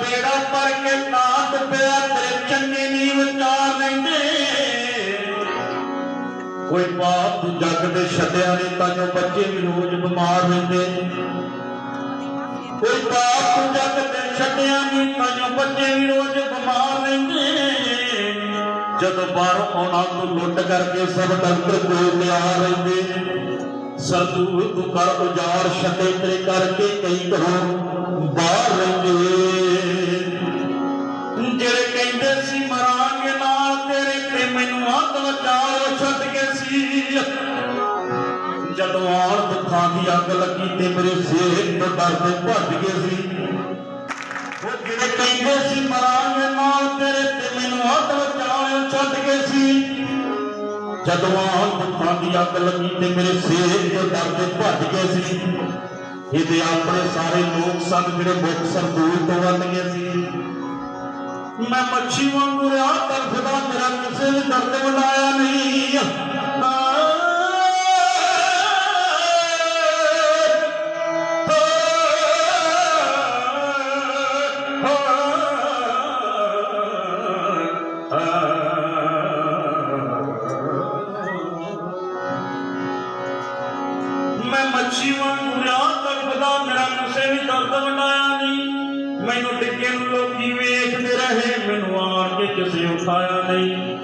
ਬੇੜਾ ਪਰ ਕੇ ਨਾਤ ਪਿਆ, ਤੇਰੇ ਚੰਨੇ ਨਹੀਂ ਵਿਚਾਰ ਲੈਂਦੇ। ਕੋਈ ਪਾਪ ਤੂੰ ਜੱਗ ਦੇ ਛੱਡਿਆ ਨਹੀਂ, ਤਾਂ ਜੋ ਬੱਚੇ ਵੀ ਰੋਜ਼ ਬਿਮਾਰ ਰਹਿੰਦੇ ਕੋਈ ਬਾਪ ਨੂੰ ਜੱਗ ਤੇ ਛੱਡਿਆ ਨਹੀਂ, ਤਾਂ ਬੱਚੇ ਵੀ ਰੋਜ਼ ਬਿਮਾਰ ਰਹਿੰਦੇ। ਜਦੋਂ ਬਾਹਰੋਂ ਆਉਣਾ, ਤੋਂ ਲੁੱਟ ਕਰਕੇ ਸਭ ਡਾਕਟਰ ਕੋਲ ਲਿਆ ਰਹਿੰਦੇ। ਸਰਦੂਰ ਤੂੰ ਕਰ ਉਜਾਰ ਛੱਡੇ, ਤੇਰੇ ਕਰਕੇ ਕਈ ਘਰੋਂ ਬਾਹਰ ਜਦੋਂ ਆਣ ਦੁੱਖਾਂ ਦੀ ਅੱਗ ਲੱਗੀ ਤੇ ਮੇਰੇ ਸਿਰ ਤੋਂ ਡਰਦੇ ਭੱਜ ਗਏ ਸੀ। ਉਹ ਜਿਹੜੇ ਕਹਿੰਦੇ ਸੀ ਮਰਾਂਗੇ ਨਾਲ ਤੇਰੇ ਤੇ ਮੈਨੂੰ ਅੱਗ ਲਗਾਓ ਛੱਡ ਗਏ ਸੀ। ਜਦੋਂ ਆਣ ਦੁੱਖਾਂ ਦੀ ਅੱਗ ਲੱਗੀ ਤੇ ਮੇਰੇ ਸਿਰ ਤੋਂ ਡਰਦੇ ਭੱਜ ਗਏ ਸੀ। ਇਹਦੇ ਆਪਣੇ ਸਾਰੇ ਲੋਕ ਸਨ ਜਿਹੜੇ ਮੁਖ ਸੰਦੂਰ ਤੋਂ ਵੱਲ ਗਏ ਸੀ। ਮੈਂ ਮੱਛੀ ਵਾਂਗੂ ਰਿਹਾ ਤੜਫਦਾ ਮੇਰਾ ਕਿਸੇ ਨੇ ਦਰਦ ਵਡਾਇਆ ਨਹੀਂ। ਮੈਂ ਮੱਛੀ ਵਾਂਗੂ ਰਿਹਾ ਤੜਫਦਾ ਮੇਰਾ ਕਿਸੇ ਨੇ ਦਰਦ ਵਡਾਇਆ ਨਹੀਂ। ਮੈਨੂੰ ਡਿੱਗੇ ਨੂੰ ਲੋਕੀ ਵੇਖਦੇ ਰਹੇ, ਮੈਨੂੰ ਆਣ ਕੇ ਕਿਸੇ ਉਠਾਇਆ ਨਹੀਂ।